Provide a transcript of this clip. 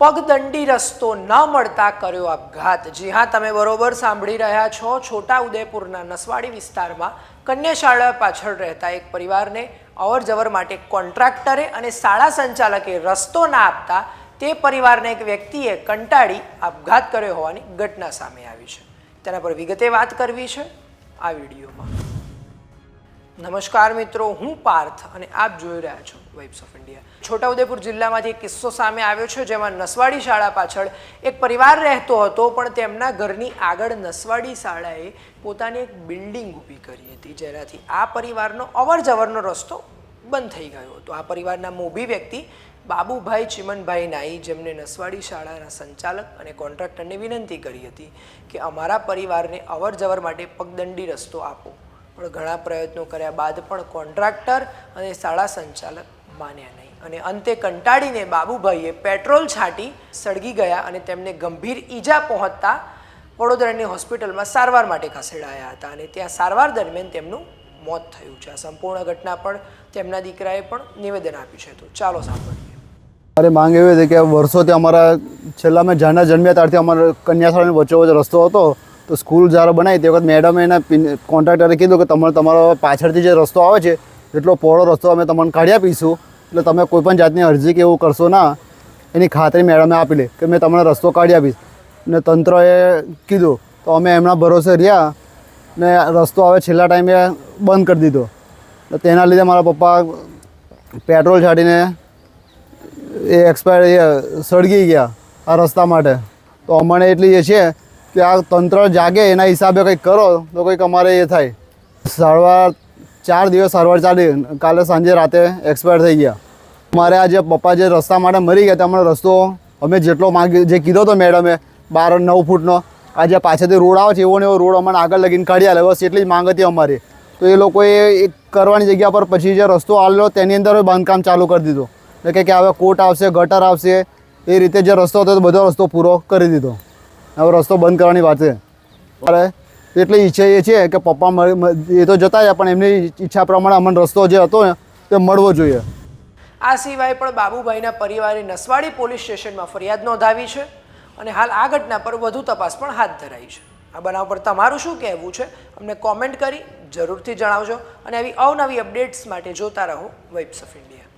પગદંડી રસ્તો ન મળતા કર્યો આપઘાત. જી હા, તમે બરોબર સાંભળી રહ્યા છો. છોટા ઉદેપુરના નસવાડી વિસ્તારમાં કન્યા શાળા પાછળ રહેતા એક પરિવારને અવર જવર માટે કોન્ટ્રાક્ટરે અને શાળા સંચાલકે રસ્તો ના આપતા તે પરિવારને એક વ્યક્તિએ કંટાળી આપઘાત કર્યો હોવાની ઘટના સામે આવી છે. તેના પર વિગતે વાત કરવી છે આ વિડીયોમાં. નમસ્કાર મિત્રો, હું પાર્થ અને આપ જોઈ રહ્યા છો વાઇબ્સ ઓફ ઇન્ડિયા છોટાઉદેપુર જિલ્લામાંથી એક કિસ્સો સામે આવ્યો છે, જેમાં નસવાડી શાળા પાછળ એક પરિવાર રહેતો હતો, પણ તેમના ઘરની આગળ નસવાડી શાળાએ પોતાની એક બિલ્ડિંગ ઊભી કરી હતી, જેનાથી આ પરિવારનો અવર જવરનો રસ્તો બંધ થઈ ગયો હતો. આ પરિવારના મોભી વ્યક્તિ બાબુભાઈ ચિમનભાઈ નાઈ, જેમને નસવાડી શાળાના સંચાલક અને કોન્ટ્રાક્ટરને વિનંતી કરી હતી કે અમારા પરિવારને અવર જવર માટે પગદંડી રસ્તો આપો. પણ ઘણા પ્રયત્નો કર્યા બાદ પણ કોન્ટ્રાક્ટર અને શાળા સંચાલક માન્યા નહીં. અને અંતે કંટાળીને બાબુભાઈએ પેટ્રોલ છાંટી સળગી ગયા અને તેમને ગંભીર ઈજા પહોંચતા વડોદરાની હોસ્પિટલમાં સારવાર માટે ખસેડાયા હતા અને ત્યાં સારવાર દરમિયાન તેમનું મોત થયું છે. આ સંપૂર્ણ ઘટના પણ તેમના દીકરાએ પણ નિવેદન આપ્યું છે. તો ચાલો સાંભળીએ. મારી માંગ એવી હતી કે વર્ષોથી અમારા છેલ્લા મેં જાના જન્મ્યા ત્યારથી અમારા કન્યાશાળાની વચ્ચે રસ્તો હતો. તો સ્કૂલ જ્યારે બનાવી તે વખત મેડમે એના કોન્ટ્રાક્ટરે કીધું કે તમારે, તમારો પાછળથી જે રસ્તો આવે છે, એટલો પહોળો રસ્તો અમે તમને કાઢી આપીશું. એટલે તમે કોઈ પણ જાતની અરજી કે એવું કરશો ના, એની ખાતરી મેડમે આપી લે કે મેં તમને રસ્તો કાઢી આપીશ. ને તંત્રએ કીધું, તો અમે એમના ભરોસે રહ્યા ને રસ્તો હવે છેલ્લા ટાઈમે બંધ કરી દીધો. તેના લીધે મારા પપ્પા પેટ્રોલ છાડીને એ એક્સપાયર સળગી ગયા આ રસ્તા માટે. તો અમને એટલી એ છે કે આ તંત્ર જાગે, એના હિસાબે કંઈક કરો, તો કંઈક અમારે એ થાય. સારવાર ચાર દિવસ સારવાર ચાલી, કાલે સાંજે રાતે એક્સપાયર થઈ ગયા. મારે આ જે પપ્પા જે રસ્તા માટે મરી ગયા તેમનો રસ્તો અમે જેટલો માગી, જે કીધો હતો મેડમે બાર નવ ફૂટનો આ જે પાછળથી રોડ આવે છે, એવો ને એવો રોડ અમને આગળ લગીને કાઢી આલે, બસ એટલી જ માંગ હતી અમારી. તો એ લોકોએ એક કરવાની જગ્યા પર પછી જે રસ્તો આવેલો, તેની અંદર બાંધકામ ચાલુ કરી દીધો. એટલે કે હવે કોટ આવશે, ગટર આવશે, એ રીતે જે રસ્તો હતો બધો રસ્તો પૂરો કરી દીધો. હવે રસ્તો બંધ કરવાની વાત છે. અરે, એટલી ઈચ્છા એ છે કે પપ્પા એ તો જતા રહ્યા, પણ એમની ઈચ્છા પ્રમાણે અમને રસ્તો જે હતો ને, તે મળવો જોઈએ. આ સિવાય પણ બાબુભાઈના પરિવારે નસવાડી પોલીસ સ્ટેશનમાં ફરિયાદ નોંધાવી છે અને હાલ આ ઘટના પર વધુ તપાસ પણ હાથ ધરાઈ છે. આ બનાવ પર તમારું શું કહેવું છે? અમને કોમેન્ટ કરી જરૂરથી જણાવજો અને આવી અવનવી અપડેટ્સ માટે જોતા રહો વેબ્સ ઓફ ઇન્ડિયા